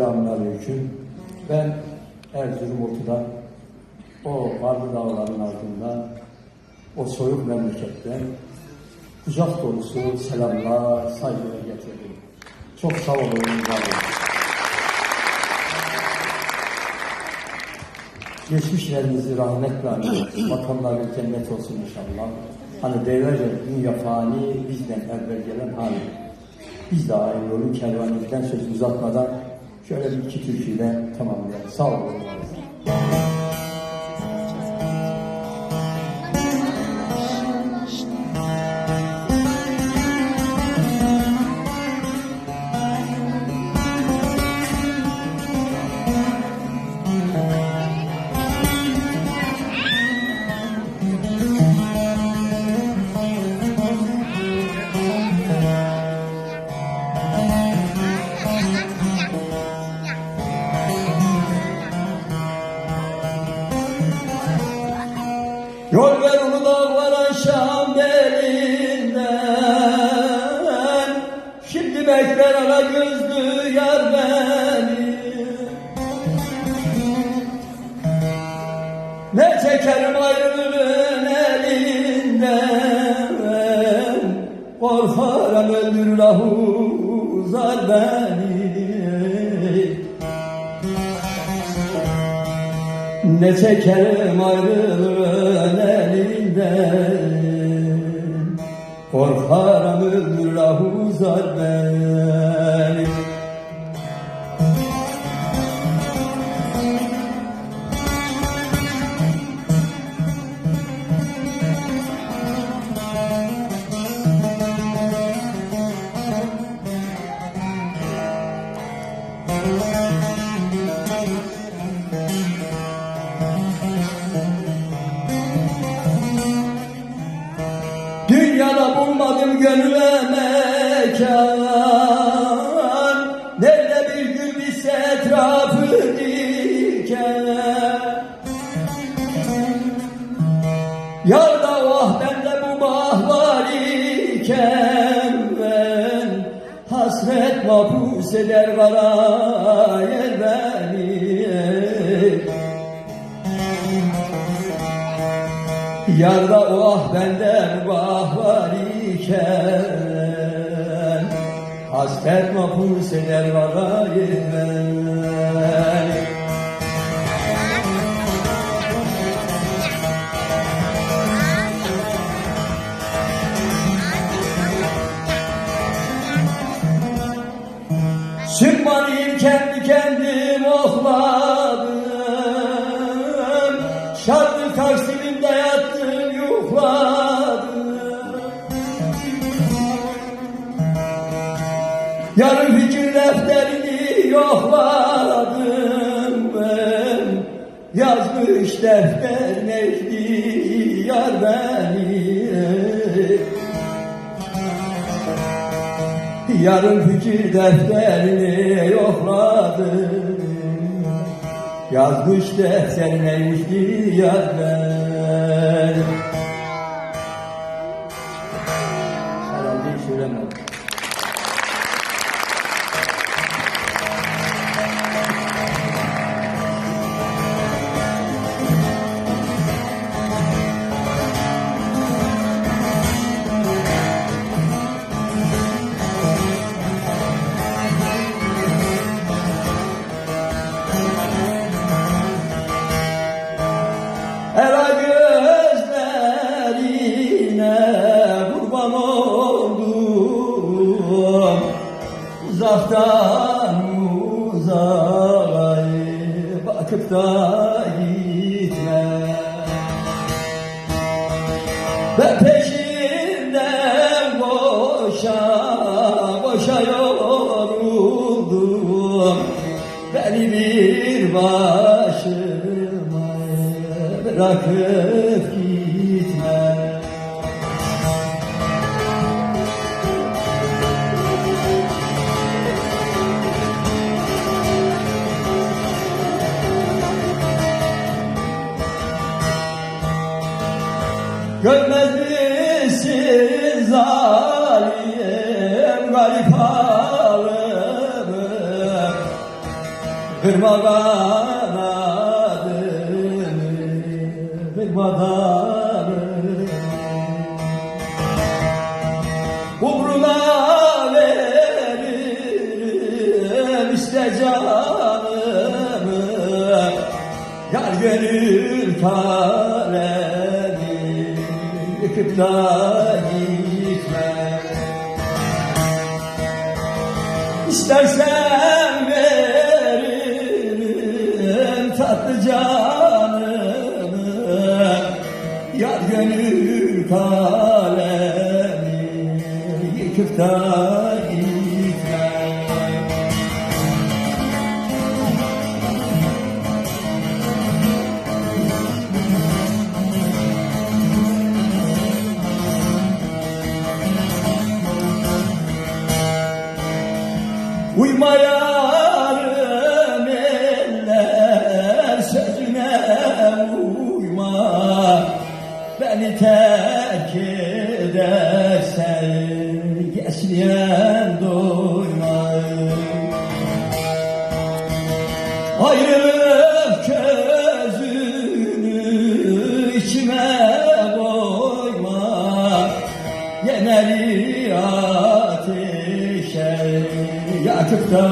Selamünaleyküm. Ben Erzurum Otu'dan, o Varlı Dağların ardından, o soyuk memleketten kucak dolusu selamlar, saygılar getirdim. Çok sağ olun, var. Geçmişlerinizi rahmetle anın, vatanları cennet olsun inşallah. Hani derler ya, dünya fani, bizden evvel gelen hali. Biz de aynı yolun kervanımızdan söz uzatmadan şöyle bir iki türküyle tamamlayalım. Sağ olun. Yol ver ulu dağlara Şam belinden Şimdi bekler ala gözlü yar beni Ne çekerim ayrılığın elinden. Korkarım öldürür ahuzar beni ne çekerim ayrılığın elinden. Korkarım öldür ahuzar beni Dünyada bulmadım gönlüme mekan. Nerede bir gül bitse etrafı diken. Yarda vah bende bu bah var iken. Ben Hasret mapus eder kara yer beni Yarda o ah benden vah var iken. Hasret mapus eder varayım ben. Sürmanıyım kendi kendim okladım Şarkı Yazmış defter neydi yar beni. Yarın fikir defterini yokladım. Yazmış defter neymişti yar ben Uzaktan uzağa bakıp da gitme Ben peşinden boşa boşa yoruldum Beni bir başıma bırakıp Görmez misin zalim garip halimi? Kırma kanadını, kırma kanadını Uğruna veririm işte canımı. Yar gönül talep Yıkıp da gitme İstersen veririm tatlı canımı Yar gönül kalemi yıkıp da Uymayarım eller sözüne uyma. Beni terk edersen geçmeyen Yener ateşe yakıp da